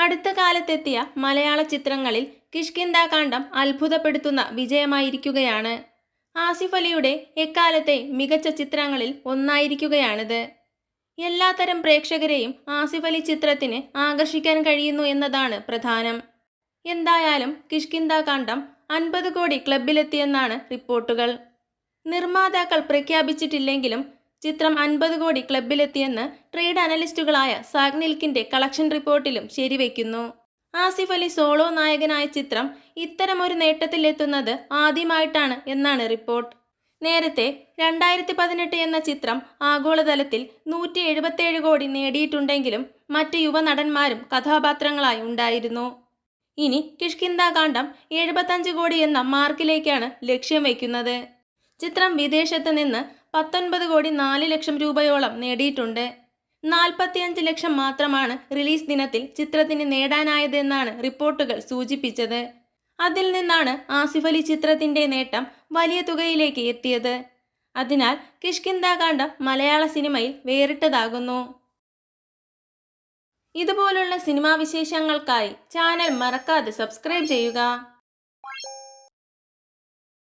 അടുത്ത കാലത്തെത്തിയ മലയാള ചിത്രങ്ങളിൽ കിഷ്കിന്താകാന്ഡം അത്ഭുതപ്പെടുത്തുന്ന വിജയമായിരിക്കുകയാണ്. ആസിഫ് അലിയുടെ എക്കാലത്തെ മികച്ച ചിത്രങ്ങളിൽ ഒന്നായിരിക്കുകയാണിത്. എല്ലാത്തരം പ്രേക്ഷകരെയും ആസിഫ് അലി ചിത്രത്തിന് ആകർഷിക്കാൻ കഴിയുന്നു എന്നതാണ് പ്രധാനം. എന്തായാലും കിഷ്കിന്താകാന്ഡം അൻപത് കോടി ക്ലബിലെത്തിയെന്നാണ് റിപ്പോർട്ടുകൾ. നിർമ്മാതാക്കൾ പ്രഖ്യാപിച്ചിട്ടില്ലെങ്കിലും ചിത്രം അൻപത് കോടി ക്ലബിലെത്തിയെന്ന് ട്രേഡ് അനലിസ്റ്റുകളായ സാഗ്നിൽക്കിന്റെ കളക്ഷൻ റിപ്പോർട്ടിലും ശരിവയ്ക്കുന്നു ആസിഫ് അലി സോളോ നായകനായ ചിത്രം ഇത്തരമൊരു നേട്ടത്തിലെത്തുന്നത് ആദ്യമായിട്ടാണ് എന്നാണ് റിപ്പോർട്ട്. നേരത്തെ രണ്ടായിരത്തി പതിനെട്ട് എന്ന ചിത്രം ആഗോളതലത്തിൽ നൂറ്റി എഴുപത്തേഴ് കോടി നേടിയിട്ടുണ്ടെങ്കിലും മറ്റ് യുവനടന്മാരും കഥാപാത്രങ്ങളായി ഉണ്ടായിരുന്നു. ഇനി കിഷ്കിന്താകാന്ഡം എഴുപത്തഞ്ച് കോടി എന്ന മാർക്കിലേക്കാണ് ലക്ഷ്യം വയ്ക്കുന്നത് ചിത്രം വിദേശത്ത് നിന്ന് പത്തൊൻപത് കോടി നാല് ലക്ഷം രൂപയോളം നേടിയിട്ടുണ്ട്. നാൽപ്പത്തിയഞ്ച് ലക്ഷം മാത്രമാണ് റിലീസ് ദിനത്തിൽ ചിത്രത്തിന് നേടാനായതെന്നാണ് റിപ്പോർട്ടുകൾ സൂചിപ്പിച്ചത്. അതിൽ നിന്നാണ് ആസിഫ് അലി ചിത്രത്തിന്റെ നേട്ടം വലിയ തുകയിലേക്ക് എത്തിയത്. അതിനാൽ കിഷ്കിന്ദാകാണ്ഡം മലയാള സിനിമയിൽ വേറിട്ടതാകുന്നു. ഇതുപോലുള്ള സിനിമാ വിശേഷങ്ങൾക്കായി ചാനൽ മറക്കാതെ സബ്സ്ക്രൈബ് ചെയ്യുക.